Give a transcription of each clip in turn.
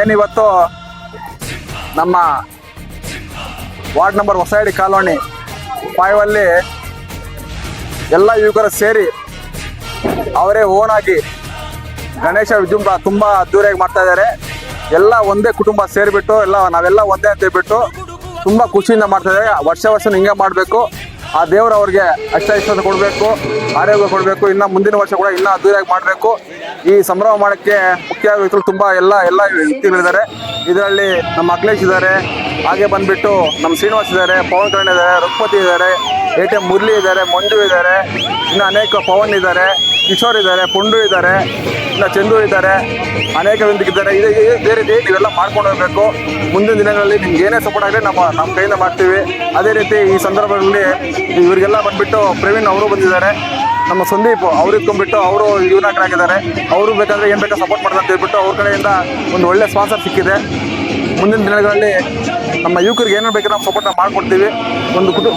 ಏನಿವತ್ತು ನಮ್ಮ ward number Hosahalli colony five ಅಲ್ಲಿ ಎಲ್ಲ ಯುವಕರು ಸೇರಿ ಅವರೇ ಓನ್ ಆಗಿ ಗಣೇಶ ವಿಜೃಂಭ ತುಂಬ ಅದ್ದೂರಿಯಾಗಿ ಮಾಡ್ತಾ ಇದ್ದಾರೆ. ಎಲ್ಲ ಒಂದೇ ಕುಟುಂಬ ಸೇರಿಬಿಟ್ಟು, ಎಲ್ಲ ನಾವೆಲ್ಲ ಒಂದೇ ಅಂತ ಹೇಳ್ಬಿಟ್ಟು ತುಂಬ ಖುಷಿಯಿಂದ ಮಾಡ್ತಾ ಇದ್ದಾರೆ. ವರ್ಷ ವರ್ಷ ಹಿಂಗೆ ಮಾಡಬೇಕು. ಆ ದೇವರು ಅವ್ರಿಗೆ ಅಷ್ಟ ಇಷ್ಟ ಕೊಡಬೇಕು, ಆರೋಗ್ಯ ಕೊಡಬೇಕು, ಇನ್ನು ಮುಂದಿನ ವರ್ಷ ಕೂಡ ಇನ್ನೂ ಅದ್ದೂರಿಯಾಗಿ ಮಾಡಬೇಕು. ಈ ಸಂಭ್ರಮ ಮಾಡೋಕ್ಕೆ ಮುಖ್ಯ ವ್ಯಕ್ತಿಗಳು ತುಂಬ ಎಲ್ಲ ಎಲ್ಲ ವ್ಯಕ್ತಿಗಳಿದ್ದಾರೆ. ಇದರಲ್ಲಿ ನಮ್ಮ ಅಖಿಲೇಶ್ ಇದ್ದಾರೆ, ಹಾಗೆ ಬಂದ್ಬಿಟ್ಟು ನಮ್ಮ ಶ್ರೀನಿವಾಸ್ ಇದ್ದಾರೆ, ಪವನ್ ಕಲ್ಯಾಣ್ ಇದ್ದಾರೆ, ರಘುಪತಿ ಇದ್ದಾರೆ, ಎ ಟಿ ಎಂ ಮುರಳಿ ಇದ್ದಾರೆ, ಮಂಜು ಇದ್ದಾರೆ, ಇನ್ನು ಅನೇಕ ಪವನ್ ಇದ್ದಾರೆ. ಕಿಶೋರ್ ಇದ್ದಾರೆ, ಪುಂಡು ಇದ್ದಾರೆ, ಇಲ್ಲ ಚಂದು ಇದ್ದಾರೆ, ಅನೇಕ ಇದ್ದಾರೆ. ಇದೇ ಬೇರೆ ರೀತಿ ಇವೆಲ್ಲ ಮಾಡ್ಕೊಂಡು ಹೋಗಬೇಕು. ಮುಂದಿನ ದಿನಗಳಲ್ಲಿ ನಿಮ್ಗೆ ಏನೇ ಸಪೋರ್ಟ್ ಆಗಲಿ ನಮ್ಮ ನಮ್ಮ ಕೈಯಿಂದ ಮಾಡ್ತೀವಿ. ಅದೇ ರೀತಿ ಈ ಸಂದರ್ಭದಲ್ಲಿ ಇವರಿಗೆಲ್ಲ ಬಂದುಬಿಟ್ಟು ಪ್ರವೀಣ್ ಅವರು ಬಂದಿದ್ದಾರೆ. ನಮ್ಮ ಸಂದೀಪ್ ಅವ್ರು ಇದ್ಕೊಂಡ್ಬಿಟ್ಟು ಅವರು ಯುವನಾಯಕರಾಗಿದ್ದಾರೆ. ಅವರು ಬೇಕಾದರೆ ಏನು ಬೇಕಾದ್ರೆ ಸಪೋರ್ಟ್ ಮಾಡ್ತಾರೆ ಅಂತ ಹೇಳ್ಬಿಟ್ಟು ಅವ್ರ ಕಡೆಯಿಂದ ಒಂದು ಒಳ್ಳೆ ಸ್ಪಾನ್ಸರ್ ಸಿಕ್ಕಿದೆ. ಮುಂದಿನ ದಿನಗಳಲ್ಲಿ ನಮ್ಮ ಯುವಕರಿಗೆ ಏನೇನು ಬೇಕು ನಾವು ಸಪೋರ್ಟ್ ಮಾಡಿಕೊಡ್ತೀವಿ. ಒಂದು ಕುಟು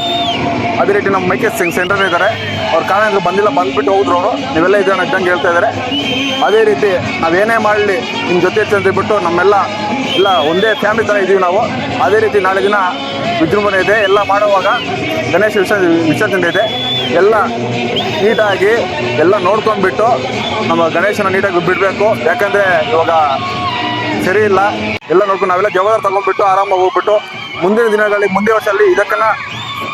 ಅದೇ ರೀತಿ ನಮ್ಮ ಮೈಕೆ ಸಿಂಗ್ ಸೆಂಟರ್ ಇದ್ದಾರೆ. ಅವ್ರ ಕಾರಣ ಬಂದಿಲ್ಲ, ಬಂದ್ಬಿಟ್ಟು ಹೋದ್ರು ಅವರು. ನೀವೆಲ್ಲ ಇದನ್ನು ಇದ್ದಂಗೆ ಹೇಳ್ತಾ ಇದ್ದಾರೆ. ಅದೇ ರೀತಿ ನಾವೇನೇ ಮಾಡಲಿ ನಿಮ್ಮ ಜೊತೆ ಅಂತೇಳ್ಬಿಟ್ಟು ಅಂತ ನಮ್ಮೆಲ್ಲ ಎಲ್ಲ ಒಂದೇ ಫ್ಯಾಮಿಲಿ ಥರ ಇದ್ದೀವಿ ನಾವು. ಅದೇ ರೀತಿ ನಾಳೆ ದಿನ ವಿಜೃಂಭಣೆ ಇದೆ. ಎಲ್ಲ ಮಾಡುವಾಗ ಗಣೇಶ ವಿಸ ವಿಸರ್ಜನೆ ಇದೆ. ಎಲ್ಲ ನೀಟಾಗಿ ಎಲ್ಲ ನೋಡ್ಕೊಂಡ್ಬಿಟ್ಟು ನಮ್ಮ ಗಣೇಶನ ನೀಟಾಗಿ ಬಿಡಬೇಕು. ಯಾಕಂದರೆ ಇವಾಗ ಸರಿ ಇಲ್ಲ. ಎಲ್ಲ ನೋಡ್ಕೊಂಡು ನಾವೆಲ್ಲ ಜವಾಬ್ದಾರಿ ತಗೊಂಡ್ಬಿಟ್ಟು ಆರಾಮಾಗಿ ಹೋಗ್ಬಿಟ್ಟು ಮುಂದಿನ ದಿನಗಳಲ್ಲಿ, ಮುಂದಿನ ವರ್ಷದಲ್ಲಿ ಇದಕ್ಕನ್ನ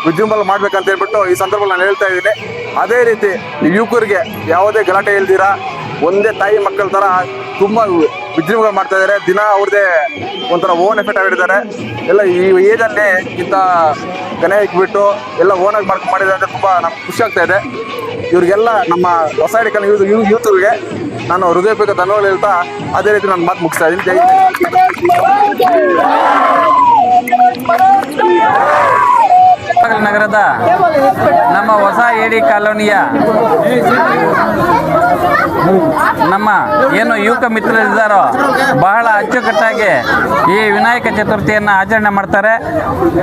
ವಿಜೃಂಭಣೆ ಮಾಡ್ಬೇಕಂತ ಹೇಳ್ಬಿಟ್ಟು ಈ ಸಂದರ್ಭದಲ್ಲಿ ನಾನು ಹೇಳ್ತಾ ಇದ್ದೀನಿ. ಅದೇ ರೀತಿ ಯುವಕರಿಗೆ ಯಾವುದೇ ಗಲಾಟೆ ಇಲ್ದಿರ, ಒಂದೇ ತಾಯಿ ಮಕ್ಕಳ ಥರ ತುಂಬ ವಿಜೃಂಭಣೆ ಮಾಡ್ತಾ ಇದ್ದಾರೆ. ದಿನ ಅವ್ರದ್ದೇ ಒಂಥರ ಓನ್ ಎಫೆಕ್ಟ್ ಆಗಿರ್ತಾರೆ ಎಲ್ಲ ಈ ಏಜಲ್ಲಿ ಇಂಥ ಗಣೆ ಇಟ್ಬಿಟ್ಟು ಎಲ್ಲ ಓನಾಗಿ ಮಾಡ್ಕೊಂಡು ಮಾಡಿದ್ದಾರೆ ಅಂದರೆ ತುಂಬ ನಮ್ಗೆ ಖುಷಿ ಆಗ್ತಾ ಇದೆ. ಇವರಿಗೆಲ್ಲ ನಮ್ಮ ಹೊಸ ಹಿಡಿಕಲ್ ಯೂತ್ ಯೂತ್ರಿಗೆ ನಾನು ಹೃದಯಪೂರ್ವಕ ಧನ್ಯವಾದ ಹೇಳ್ತಾ ಅದೇ ರೀತಿ ನಾನು ಮಾತು ಮುಗಿಸ್ತಾ ಇದ್ದೀನಿ. ಜೈ. ನಗರದ ನಮ್ಮ ಹೊಸ ಏಡಿ ಕಾಲೋನಿಯ ನಮ್ಮ ಏನು ಯುವಕ ಮಿತ್ರರಿದ್ದಾರೋ ಬಹಳ ಅಚ್ಚುಕಟ್ಟಾಗಿ ಈ ವಿನಾಯಕ ಚತುರ್ಥಿಯನ್ನು ಆಚರಣೆ ಮಾಡ್ತಾರೆ.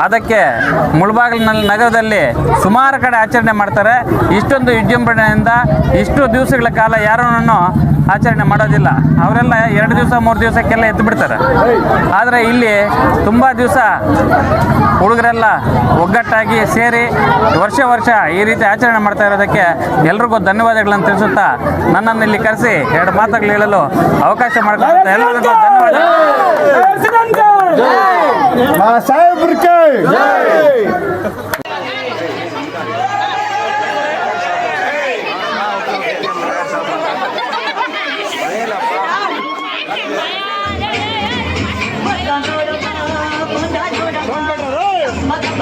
ಅದಕ್ಕೆ ಮುಳಬಾಗಿಲಿನಲ್ಲಿ ನಗರದಲ್ಲಿ ಸುಮಾರು ಕಡೆ ಆಚರಣೆ ಮಾಡ್ತಾರೆ. ಇಷ್ಟೊಂದು ವಿಜೃಂಭಣೆಯಿಂದ ಇಷ್ಟು ದಿವಸಗಳ ಕಾಲ ಯಾರನ್ನು ಆಚರಣೆ ಮಾಡೋದಿಲ್ಲ. ಅವರೆಲ್ಲ ಎರಡು ದಿವಸ, ಮೂರು ದಿವಸಕ್ಕೆಲ್ಲ ಎತ್ತು ಬಿಡ್ತಾರೆ. ಆದರೆ ಇಲ್ಲಿ ತುಂಬ ದಿವಸ ಹುಡುಗರೆಲ್ಲ ಒಗ್ಗಟ್ಟಾಗಿ ಸೇರಿ ವರ್ಷ ವರ್ಷ ಈ ರೀತಿ ಆಚರಣೆ ಮಾಡ್ತಾ ಇರೋದಕ್ಕೆ ಎಲ್ರಿಗೂ ಧನ್ಯವಾದಗಳನ್ನು ತಿಳಿಸುತ್ತಾ ನನ್ನನ್ನು ಇಲ್ಲಿ ಕರೆಸಿ ಎರಡು ಮಾತುಗಳು ಹೇಳಲು ಅವಕಾಶ ಮಾಡಿಕೊಡುತ್ತಾ ಎಲ್ಲರಿಗೂ ಧನ್ಯವಾದ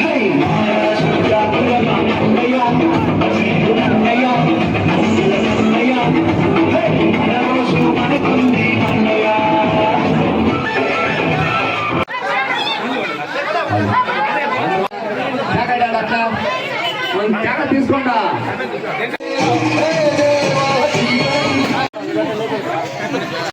Hey! అట్లా తెగ తీసుకోండా.